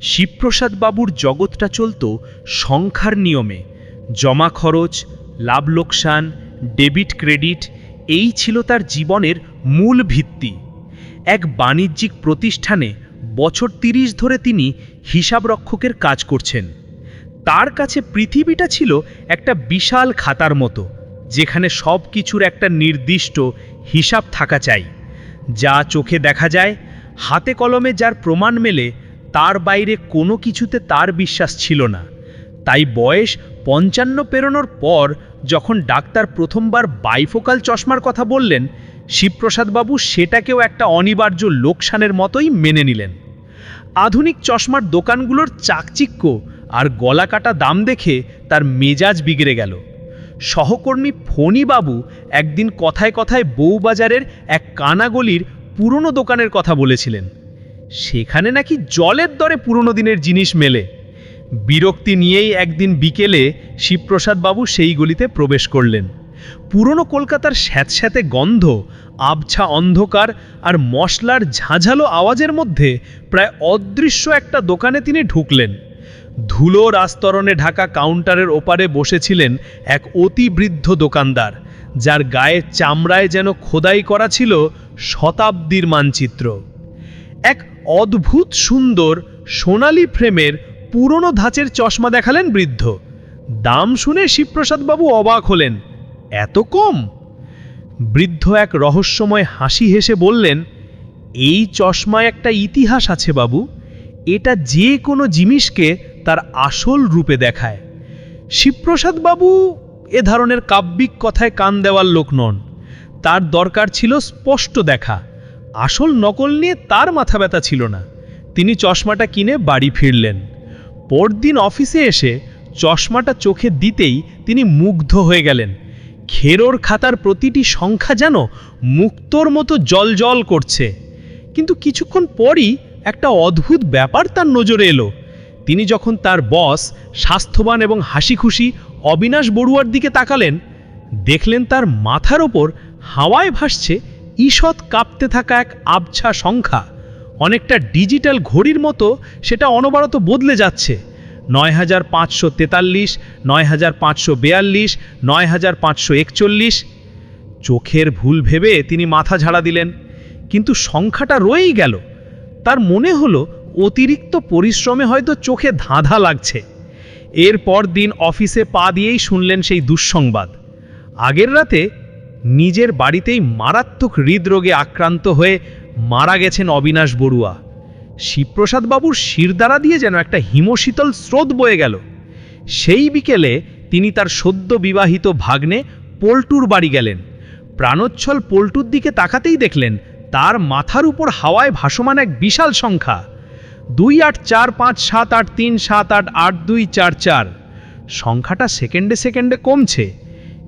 শিবপ্রসাদ বাবুর জগৎটা চলত সংখ্যার নিয়মে। জমা খরচ, লাভ লোকসান, ডেবিট ক্রেডিট, এই ছিল তার জীবনের মূল ভিত্তি। এক বাণিজ্যিক প্রতিষ্ঠানে বছর তিরিশ ধরে তিনি হিসাবরক্ষকের কাজ করছেন। তার কাছে পৃথিবীটা ছিল একটা বিশাল খাতার মতো, যেখানে সব কিছুর একটা নির্দিষ্ট হিসাব থাকা চাই। যা চোখে দেখা যায়, হাতে কলমে যার প্রমাণ মেলে তার বাইরে কোনো কিছুতে তার বিশ্বাস ছিল না। তাই বয়স পঞ্চান্ন পেরোনোর পর যখন ডাক্তার প্রথমবার বাইফোকাল চশমার কথা বললেন শিবপ্রসাদবাবু সেটাকেও একটা অনিবার্য লোকসানের মতোই মেনে নিলেন। আধুনিক চশমার দোকানগুলোর চাকচিক্য আর গলা কাটা দাম দেখে তার মেজাজ বিগড়ে গেল। সহকর্মী ফণিবাবু একদিন কথায় কথায় বউবাজারের এক কানাগলির পুরনো দোকানের কথা বলেছিলেন। সেখানে নাকি জলের দরে পুরনো দিনের জিনিস মেলে। বিরক্তি নিয়েই একদিন বিকেলে শিবপ্রসাদবাবু সেই গলিতে প্রবেশ করলেন। পুরনো কলকাতার স্যাঁতস্যাঁতে গন্ধ, আবছা অন্ধকার আর মশলার ঝাঁঝালো আওয়াজের মধ্যে প্রায় অদৃশ্য একটা দোকানে তিনি ঢুকলেন। ধুলো রাস্তরণে ঢাকা কাউন্টারের ওপারে বসেছিলেন এক অতি বৃদ্ধ দোকানদার, যার গায়ে চামড়ায় যেন খোদাই করা ছিল শতাব্দীর মানচিত্র। এক অদ্ভুত সুন্দর সোনালি ফ্রেমের পুরনো ধাঁচের চশমা দেখালেন বৃদ্ধ। দাম শুনে শিবপ্রসাদবাবু অবাক হলেন। এত কম? বৃদ্ধ এক রহস্যময় হাসি হেসে বললেন, এই চশমায় একটা ইতিহাস আছে বাবু। এটা যে কোনো জিনিসকে তার আসল রূপে দেখায়। শিবপ্রসাদ বাবু এ ধরনের কাব্যিক কথায় কান দেওয়ার লোক নন। তার দরকার ছিল স্পষ্ট দেখা। আসল নকল নিয়ে তার মাথা ব্যথা ছিল না। তিনি চশমাটা কিনে বাড়ি ফিরলেন। পরদিন অফিসে এসে চশমাটা চোখে দিতেই তিনি মুগ্ধ হয়ে গেলেন। খেরোর খাতার প্রতিটি সংখ্যা যেন মুক্তোর মতো জল করছে। কিন্তু কিছুক্ষণ পরই একটা অদ্ভুত ব্যাপার তার নজরে এলো। তিনি যখন তার বস স্বাস্থ্যবান এবং হাসি খুশি অবিনাশ বড়ুয়ার দিকে তাকালেন, দেখলেন তার মাথার ওপর হাওয়ায় ভাসছে ঈষৎ কাঁপতে থাকা এক আবছা সংখ্যা। অনেকটা ডিজিটাল ঘড়ির মতো সেটা অনবরত বদলে যাচ্ছে। নয় হাজার পাঁচশো তেতাল্লিশ, নয় হাজার পাঁচশো বেয়াল্লিশ, নয় হাজার পাঁচশো একচল্লিশ। চোখের ভুল ভেবে তিনি মাথা ঝাড়া দিলেন। কিন্তু সংখ্যাটা রয়েই গেল। তার মনে হলো অতিরিক্ত পরিশ্রমে হয়তো চোখে ধাঁধা লাগছে। এরপর দিন অফিসে পা দিয়েই শুনলেন সেই দুঃসংবাদ। আগের রাতে নিজের বাড়িতেই মারাত্মক হৃদরোগে আক্রান্ত হয়ে মারা গেছেন অবিনাশ বড়ুয়া। শিবপ্রসাদবাবুর শিরদাঁড়া দিয়ে যেন একটা হিমশীতল স্রোত বয়ে গেল। সেই বিকেলে তিনি তার সদ্য বিবাহিত ভাগ্নে পল্টুর বাড়ি গেলেন। প্রাণোচ্ছল পল্টুর দিকে তাকাতেই দেখলেন তার মাথার উপর হাওয়ায় ভাসমান এক বিশাল সংখ্যা। দুই আট চার পাঁচ সাত আট তিন সাত আট আট দুই চার চার। সংখ্যাটা সেকেন্ডে সেকেন্ডে কমছে।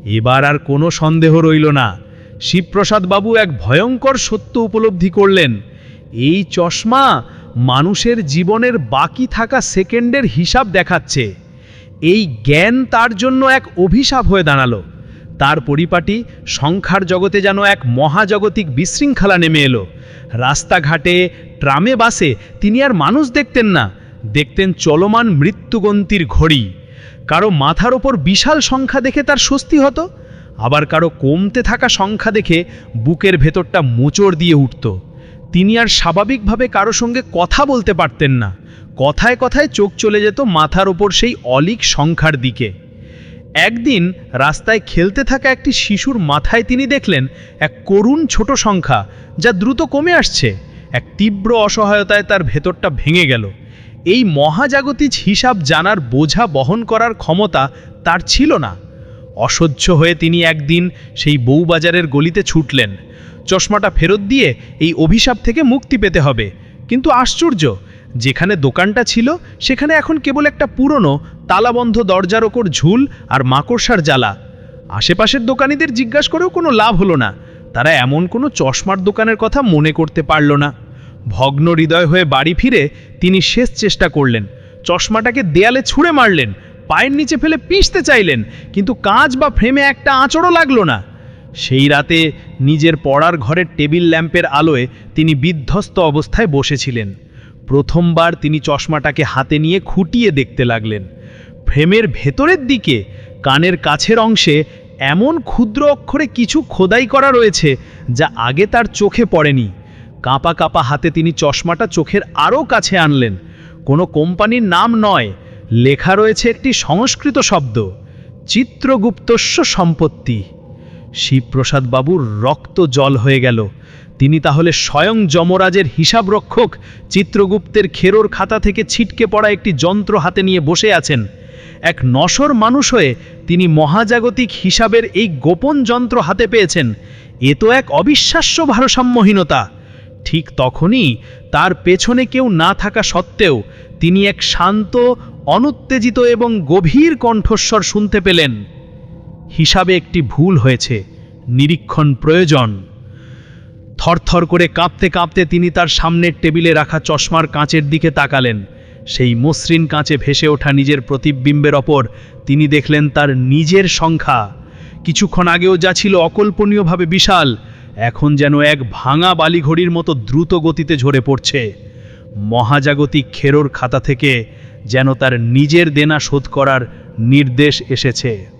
এবার আর কোনো সন্দেহ রইল না। শিবপ্রসাদ বাবু এক ভয়ঙ্কর সত্য উপলব্ধি করলেন। এই চশমা মানুষের জীবনের বাকি থাকা সেকেন্ডের হিসাব দেখাচ্ছে। এই জ্ঞান তার জন্য এক অভিশাপ হয়ে দাঁড়াল। তার পরিপাটি সংখ্যার জগতে যেন এক মহাজাগতিক বিশৃঙ্খলা নেমে এলো। রাস্তাঘাটে, ট্রামে, বাসে তিনি আর মানুষ দেখতেন না। দেখতেন চলমান মৃত্যুগন্তির ঘড়ি। কারও মাথার ওপর বিশাল সংখ্যা দেখে তার স্বস্তি হতো, আবার কারও কমতে থাকা সংখ্যা দেখে বুকের ভেতরটা মোচড় দিয়ে উঠত। তিনি আর স্বাভাবিকভাবে কারও সঙ্গে কথা বলতে পারতেন না, কথায় কথায় চোখ চলে যেত মাথার ওপর সেই অলিক সংখ্যার দিকে। একদিন রাস্তায় খেলতে থাকা একটি শিশুর মাথায় তিনি দেখলেন এক করুণ ছোট সংখ্যা, যা দ্রুত কমে আসছে। এক তীব্র অসহায়তায় তার ভেতরটা ভেঙে গেল। এই মহাজাগতিক হিসাব জানার বোঝা বহন করার ক্ষমতা তার ছিল না। অসহ্য হয়ে তিনি একদিন সেই বউবাজারের গলিতে ছুটলেন। চশমাটা ফেরত দিয়ে এই অভিশাপ থেকে মুক্তি পেতে হবে। কিন্তু আশ্চর্য, যেখানে দোকানটা ছিল, সেখানে এখন কেবল একটা পুরনো, তালাবন্ধ দরজার ওপর ঝুল আর মাকড়সার জ্বালা। আশেপাশের দোকানিদের জিজ্ঞাসা করেও কোনো লাভ হলো না। তারা এমন কোনো চশমার দোকানের কথা মনে করতে পারল না। ভগ্ন হৃদয় হয়ে বাড়ি ফিরে তিনি শেষ চেষ্টা করলেন। চশমাটাকে দেয়ালে ছুঁড়ে মারলেন, পায়ের নিচে ফেলে পিষতে চাইলেন, কিন্তু কাঁচ বা ফ্রেমে একটা আঁচড়ও লাগল না। সেই রাতে নিজের পড়ার ঘরের টেবিল ল্যাম্পের আলোয় তিনি বিধ্বস্ত অবস্থায় বসেছিলেন। প্রথমবার তিনি চশমাটাকে হাতে নিয়ে খুঁটিয়ে দেখতে লাগলেন। ফ্রেমের ভেতরের দিকে, কানের কাছের অংশে এমন ক্ষুদ্র অক্ষরে কিছু খোদাই করা রয়েছে যা আগে তার চোখে পড়েনি। কাঁপা কাঁপা হাতে তিনি চশমাটা চোখের আরও কাছে আনলেন। কোনো কোম্পানির নাম নয়, লেখা রয়েছে একটি সংস্কৃত শব্দ চিত্রগুপ্তস্য সম্পত্তি। শিবপ্রসাদবাবুর রক্ত জল হয়ে গেল। তিনি তাহলে স্বয়ং যমরাজের হিসাবরক্ষক, চিত্রগুপ্তের খেরোর খাতা থেকে ছিটকে পড়া একটি যন্ত্র হাতে নিয়ে বসে আছেন। এক নশর মানুষ হয়ে তিনি মহাজাগতিক হিসাবের এই গোপন যন্ত্র হাতে পেয়েছেন। এ তো এক অবিশ্বাস্য ভারসাম্যহীনতা। ঠিক তখনই তার পেছনে কেউ না থাকা সত্ত্বেও তিনি এক শান্ত, অনুত্তেজিত এবং গভীর কণ্ঠস্বর শুনতে পেলেন। হিসাবে একটি ভুল হয়েছে, নিরীক্ষণ প্রয়োজন। থরথর করে কাঁপতে কাঁপতে তিনি তার সামনের টেবিলে রাখা চশমার কাঁচের দিকে তাকালেন। সেই মসৃণ কাঁচে ভেসে ওঠা নিজের প্রতিবিম্বের ওপর তিনি দেখলেন তার নিজের সংখ্যা। কিছুক্ষণ আগেও যা ছিল অকল্পনীয়ভাবে বিশাল এখন যেন এক ভাঙা বালিঘড়ির মতো দ্রুত গতিতে ঝরে পড়ছে। মহাজাগতিক খেরোর খাতা থেকে যেন তার নিজের দেনা শোধ করার নির্দেশ এসেছে।